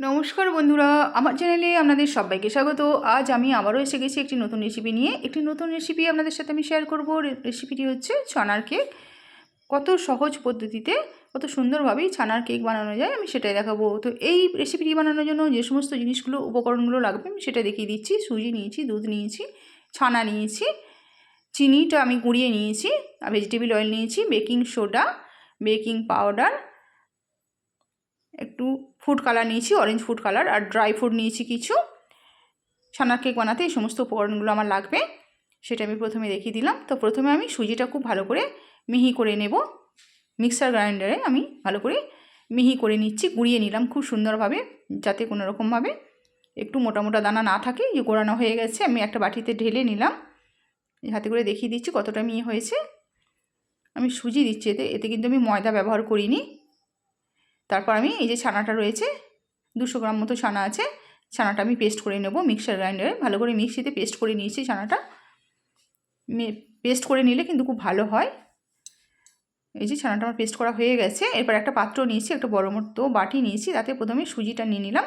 নমস্কার বন্ধুরা, আমার চ্যানেলে আপনাদের সবাইকে স্বাগত। আজ আমি আবারও এসে গেছি একটি নতুন রেসিপি নিয়ে। একটি নতুন রেসিপি আপনাদের সাথে আমি শেয়ার করব। রেসিপিটি হচ্ছে ছানার কেক কত সহজ পদ্ধতিতে, কত সুন্দরভাবেই ছানার কেক বানানো যায়, আমি সেটাই দেখাবো। তো এই রেসিপিটি বানানোর জন্য যে সমস্ত জিনিসগুলো, উপকরণগুলো লাগবে, আমি সেটা দেখিয়ে দিচ্ছি। সুজি নিয়েছি, দুধ নিয়েছি, ছানা নিয়েছি, চিনিটা আমি গুঁড়িয়ে নিয়েছি ভেজিটেবিল অয়েল নিয়েছি বেকিং সোডা বেকিং পাউডার একটু ফুড কালার নিয়েছি অরেঞ্জ ফুড কালার আর ড্রাই ফ্রুট নিয়েছি কিছু। ছানার কেক বানাতে এই সমস্ত উপকরণগুলো আমার লাগবে, সেটা আমি প্রথমে দেখিয়ে দিলাম। তো প্রথমে আমি সুজিটা খুব ভালো করে মিহি করে নেব। মিক্সার গ্রাইন্ডারে আমি ভালো করে মিহি করে নিচ্ছি, গুঁড়িয়ে নিলাম খুব সুন্দরভাবে, যাতে কোনো রকমভাবে একটু মোটা মোটা দানা না থাকে, যে গোড়ানো হয়ে গেছে, আমি একটা বাটিতে ঢেলে নিলাম। হাতে করে দেখিয়ে দিচ্ছি কতটা মিহি হয়েছে। আমি সুজি দিচ্ছি, এতে এতে কিন্তু আমি ময়দা ব্যবহার করিনি। তারপর আমি এই যে ছানাটা রয়েছে, দুশো গ্রাম মতো ছানা আছে, ছানাটা আমি পেস্ট করে নেব মিক্সার গ্রাইন্ডারে ভালো করে মিক্সিতে পেস্ট করে নিয়েছি ছানাটা। পেস্ট করে নিলে কিন্তু খুব ভালো হয়। এই যে ছানাটা আমার পেস্ট করা হয়ে গেছে। এরপর একটা পাত্র নিয়েছি, একটা বড় মতো বাটি নিয়েছি, তাতে প্রথমে সুজিটা নিয়ে নিলাম।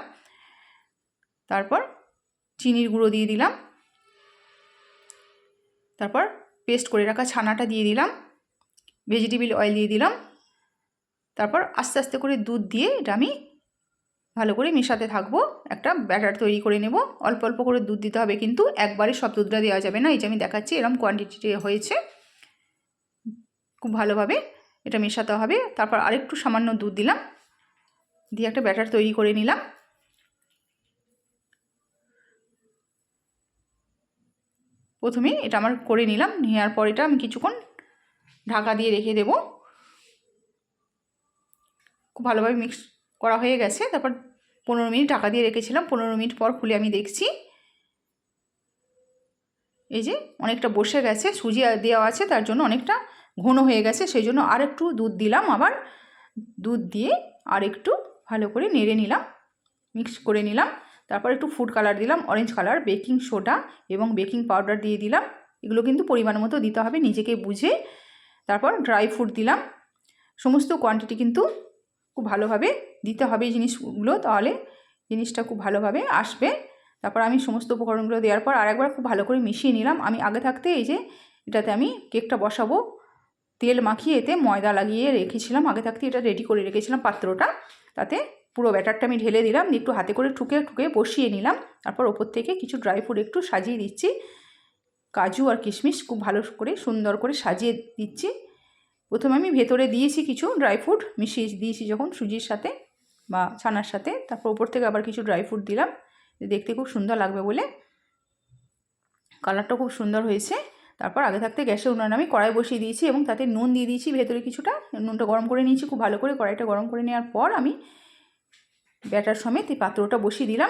তারপর চিনির গুঁড়ো দিয়ে দিলাম। তারপর পেস্ট করে রাখা ছানাটা দিয়ে দিলাম। ভেজিটেবিল অয়েল দিয়ে দিলাম। তারপর আস্তে আস্তে করে দুধ দিয়ে এটা আমি ভালো করে মেশাতে থাকব। একটা ব্যাটার তৈরি করে নেব। অল্প অল্প করে দুধ দিতে হবে কিন্তু একবারে সব দুধটা দেওয়া যাবে না। এই যে আমি দেখাচ্ছি এরকম কোয়ান্টিটি হয়েছে। খুব ভালোভাবে এটা মেশাতে হবে। তারপর আরেকটু সামান্য দুধ দিলাম। দিয়ে একটা ব্যাটার তৈরি করে নিলাম। প্রথমে এটা আমার করে নিলাম। নেওয়ার পর এটা আমি কিছুক্ষণ ঢাকা দিয়ে রেখে দেবো। খুব ভালোভাবে মিক্স করা হয়ে গেছে। তারপর পনেরো মিনিট ঢাকা দিয়ে রেখেছিলাম। পনেরো মিনিট পর খুলে আমি দেখছি। এই যে অনেকটা বসে গেছে, সুজি দেওয়া আছে, তার জন্য অনেকটা ঘন হয়ে গেছে। সেই জন্য আর একটু দুধ দিলাম আবার। দুধ দিয়ে আর একটু ভালো করে নেড়ে নিলাম মিক্স করে নিলাম। তারপর একটু ফুড কালার দিলাম অরেঞ্জ কালার বেকিং সোডা এবং বেকিং পাউডার দিয়ে দিলাম। এগুলো কিন্তু পরিমাণ মতো দিতে হবে নিজেকে বুঝে। তারপর ড্রাই ফ্রুট দিলাম। সমস্ত কোয়ান্টিটি কিন্তু খুব ভালোভাবে দিতে হবে এই জিনিসগুলো, তাহলে জিনিসটা খুব ভালোভাবে আসবে। তারপর আমি সমস্ত উপকরণগুলো দেওয়ার পর আরেকবার খুব ভালো করে মিশিয়ে নিলাম। আমি আগে থাকতে এই যে এটাতে আমি কেকটা বসাবো। তেল মাখিয়ে এতে ময়দা লাগিয়ে রেখেছিলাম। আগে থাকতে এটা রেডি করে রেখেছিলাম পাত্রটা। তাতে পুরো ব্যাটারটা আমি ঢেলে দিলাম। একটু হাতে করে ঠুকে ঠুকে বসিয়ে নিলাম। তারপর ওপর থেকে কিছু ড্রাই ফ্রুট একটু সাজিয়ে দিচ্ছি। কাজু আর কিশমিশ খুব ভালো করে সুন্দর করে সাজিয়ে দিচ্ছি। প্রথমে আমি ভেতরে দিয়েছি কিছু ড্রাই ফ্রুট মিশিয়ে দিয়েছি যখন সুজির সাথে বা ছানার সাথে, তারপর ওপর থেকে আবার কিছু ড্রাই ফ্রুট দিলাম। দেখতে খুব সুন্দর লাগবে বলে। কালারটা খুব সুন্দর হয়েছে। তারপর আগে থাকতে গ্যাসের উনানে আমি কড়াই বসিয়ে দিয়েছি এবং তাতে নুন দিয়ে দিয়েছি ভেতরে কিছুটা। নুনটা গরম করে নিয়েছি, খুব ভালো করে কড়াইটা গরম করে নেওয়ার পর আমি ব্যাটার সমেত এই পাত্রটা বসিয়ে দিলাম।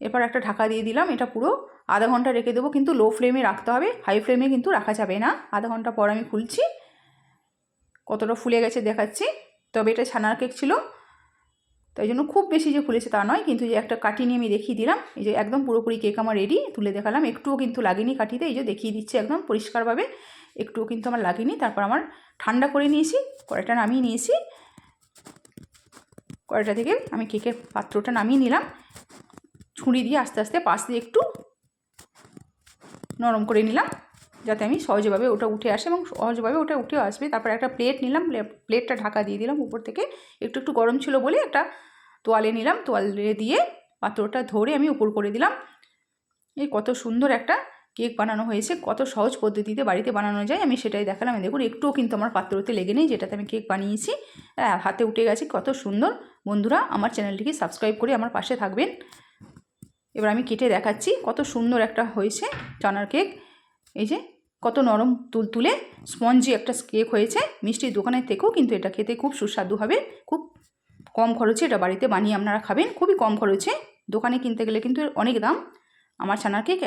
এরপর একটা ঢাকা দিয়ে দিলাম, এটা পুরো আধা ঘণ্টা রেখে দেবো। কিন্তু লো ফ্লেমে রাখতে হবে হাই ফ্লেমে কিন্তু রাখা যাবে না। আধা ঘণ্টা পর আমি খুলছি। কতটা ফুলে গেছে দেখাচ্ছি। তবে এটা ছানার কেক ছিল। তাই জন্য খুব বেশি যে ফুলেছে তা নয়, কিন্তু যে একটা কাটি নিয়ে আমি দেখিয়ে দিলাম, এই যে একদম পুরোপুরি কেক আমার রেডি তুলে দেখালাম। একটুও কিন্তু লাগেনি কাঠিতে, এই যে দেখিয়ে দিচ্ছি একদম পরিষ্কারভাবে। একটুও কিন্তু আমার লাগেনি, তারপর আমার ঠান্ডা করে নিয়েছি, কড়াইটা নামিয়ে নিয়েছি। কড়াইটা থেকে আমি কেকের পাত্রটা নামিয়ে নিলাম। ছুরি দিয়ে আস্তে আস্তে পাশ দিয়ে একটু নরম করে নিলাম। যাতে আমি সহজভাবে ওটা উঠে আসে এবং সহজভাবে ওটা উঠে আসবে। তারপর একটা প্লেট নিলাম প্লেটটা ঢাকা দিয়ে দিলাম উপর থেকে। একটু একটু গরম ছিল বলে একটা তোয়ালে নিলাম, তোয়ালে দিয়ে পাত্রটা ধরে আমি উপর করে দিলাম। এই কত সুন্দর একটা কেক বানানো হয়েছে, কত সহজ পদ্ধতিতে বাড়িতে বানানো যায়, আমি সেটাই দেখালাম। দেখুন, একটুও কিন্তু আমার পাত্রতে লেগে নেই, যেটাতে আমি কেক বানিয়েছি। হাতে উঠে গেছে, কত সুন্দর। বন্ধুরা, আমার চ্যানেলটিকে সাবস্ক্রাইব করে আমার পাশে থাকবেন। এবার আমি কেটে দেখাচ্ছি, কত সুন্দর একটা হয়েছে চানার কেক এই যে, কত নরম তুল তুলে স্পঞ্জি একটা কেক হয়েছে। মিষ্টির দোকানের থেকেও কিন্তু এটা খেতে খুব সুস্বাদু হবে। খুব কম খরচে এটা বাড়িতে বানিয়ে আপনারা খাবেন। খুবই কম খরচে। দোকানে কিনতে গেলে কিন্তু অনেক দাম। আমার ছানার কেক